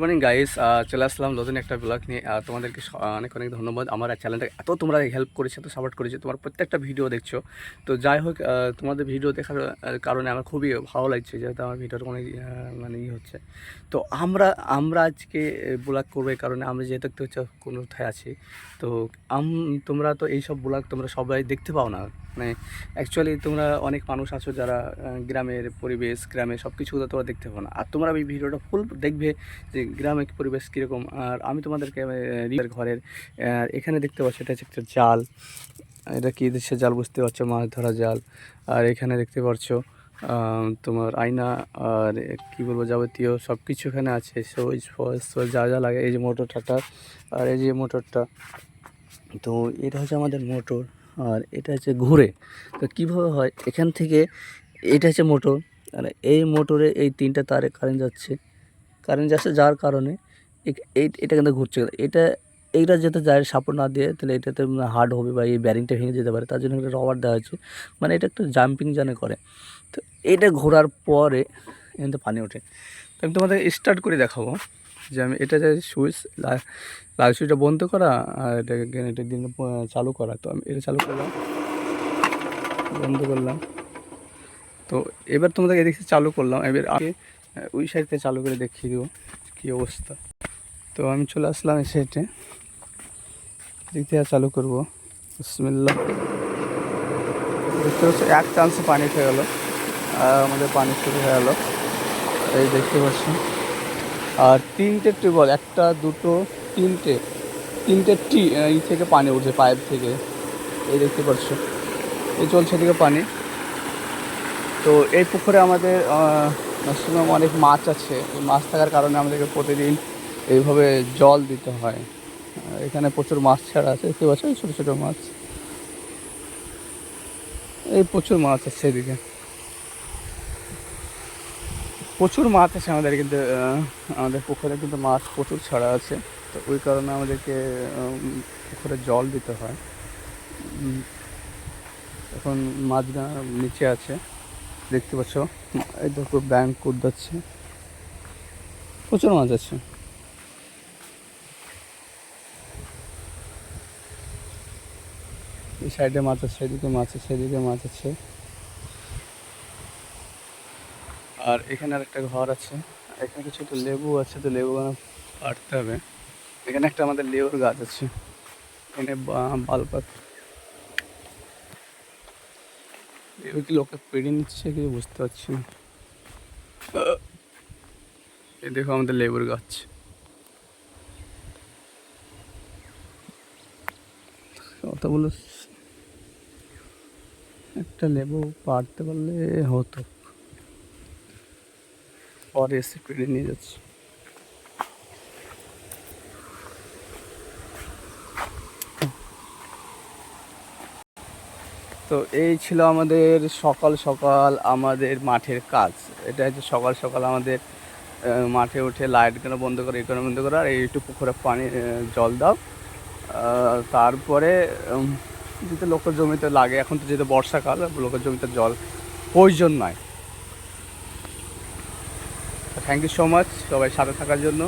Morning guys চলে আসলাম নতুন একটা ব্লগ নিয়ে। তোমাদেরকে অনেক অনেক ধন্যবাদ। আমার চ্যানেলটা এত তোমরা হেল্প করেছ, এত সাপোর্ট করেছ, তোমার প্রত্যেকটা ভিডিও দেখছ। তো যাই হোক তোমাদের ভিডিও দেখার কারণে আমার খুবই ভালো লাগছে, যেহেতু আমার ভিডিওটা অনেক মানে ই হচ্ছে। তো আমরা আমরা আজকে ব্লগ করব এই কারণে। আমরা যেহেতু দেখতে হচ্ছে, কোনো কোথায় আছি, তো আম, তোমরা তো এইসব ব্লগ তোমরা সবাই দেখতে পাও না। মানে অ্যাকচুয়ালি তোমরা অনেক মানুষ আছো যারা গ্রামের পরিবেশ গ্রামের সব কিছু তোমরা দেখতে পাও না। আর তোমরা এই ভিডিওটা ফুল দেখবে যে গ্রামের পরিবেশ কীরকম। আর আমি তোমাদেরকে ঘরের এখানে দেখতে পাচ্ছ, এটা হচ্ছে একটা জাল। এটা কী দেশের জাল বুঝতে পারছ? মাছ ধরা জাল। আর এখানে দেখতে পাচ্ছ তোমার আয়না আর কি বলব, যাবতীয় সব কিছু এখানে আছে। সুইচ ফস যা যা লাগে, এই যে মোটরটা আর এই যে মোটরটা। তো এটা হচ্ছে আমাদের মোটর। আর এটা হচ্ছে ঘুরে। তো কীভাবে হয়? এখান থেকে এটা হচ্ছে মোটর। আর এই মোটরে এই তিনটা তারে কারেন্ট যাচ্ছে। কারেন্ট যাচ্ছে যার কারণে এটা কিন্তু ঘুরছে। এটা এইটা যাতে যায় সাপোর্ট না দিয়ে, তাহলে এটাতে হার্ড হবে বা এই ব্যারিংটা ভেঙে যেতে পারে। তার জন্য একটা রবার দেওয়া হয়েছে। মানে এটা একটা জাম্পিং জানে করে। তো এটা ঘোরার পরে এখান থেকে পানি ওঠে। তো আমি তোমাদের স্টার্ট করে দেখাবো। যে আমি এটা যে সুইচ লাল সুইচটা বন্ধ করা আর এটা এটা দিন চালু করা। তো আমি এটা চালু করলাম। বন্ধ করলাম। তো এবার তোমাদের এদিকে চালু করলাম। এবার আগে ওই সাইড থেকে চালু করে দেখিয়ে দেবো কী অবস্থা। তো আমি চলে আসলাম এই সাইডে। দিক থেকে চালু করব। বিসমিল্লাহ। দেখতে পাচ্ছি, এক চান্সে পানি খেয়ে গেলো। আমাদের পানি শুরু হয়ে গেলো। এই দেখতে পাচ্ছ। আর তিনটে টিউবওয়েল, একটা, দুটো, তিনটে তিনটে টি ই থেকে পানি উঠছে, পাইপ থেকে। এই দেখতে পাচ্ছ। এই চলছে দিকে পানি। তো এই পুকুরে আমাদের ম্যাক্সিমাম অনেক মাছ আছে। মাছ থাকার কারণে আমাদেরকে প্রতিদিন এইভাবে জল দিতে হয়। এখানে প্রচুর মাছ ছাড়া আছে। দেখতে পাচ্ছ? ছোটো ছোটো মাছ। এই প্রচুর মাছ আছে এদিকে। প্রচুর মাছ আছে আমাদের কিন্তু আমাদের পুকুরে কিন্তু মাছ প্রচুর ছাড়া আছে। তো ওই কারণে আমাদেরকে পুকুরে জল দিতে হয়। এখন মাছগুলো নিচে আছে, দেখতে পাচ্ছ? এই দেখো ব্যাংক কুদাচ্ছে প্রচুর মাছ আছে। এই সাইডে মাছ আছে সেদিকে মাছ আছে সেদিকে মাছ আছে। আর এখানে আর একটা ঘর আছে। এখানে কিছু তো লেবু আছে, তো লেবু পাড়তে হবে। এখানে একটা আমাদের লেবুর গাছ আছে। এখানে বা- বাল পাত লেবু কি লোকে পেড়ে নিচ্ছে কিছু বুঝতে পারছি না। এই দেখো আমাদের লেবুর গাছ। কতগুলো একটা লেবু পাড়তে পারলে হতো। পরে এসে পেড়ে নিয়ে যাচ্ছি। তো এই ছিল আমাদের সকাল সকাল আমাদের মাঠের কাজ। এটা হচ্ছে সকাল সকাল আমাদের মাঠে উঠে লাইট কেন বন্ধ করে কেন বন্ধ করে, আর একটু পুকুরে পানি জল দাও। তারপরে যেতে লোকের জমিতে লাগে, এখন তো যেহেতু বর্ষাকাল, লোকের জমিতে জল প্রয়োজন নয়। থ্যাংক ইউ সো মাচ সবাই সাথে থাকার জন্য।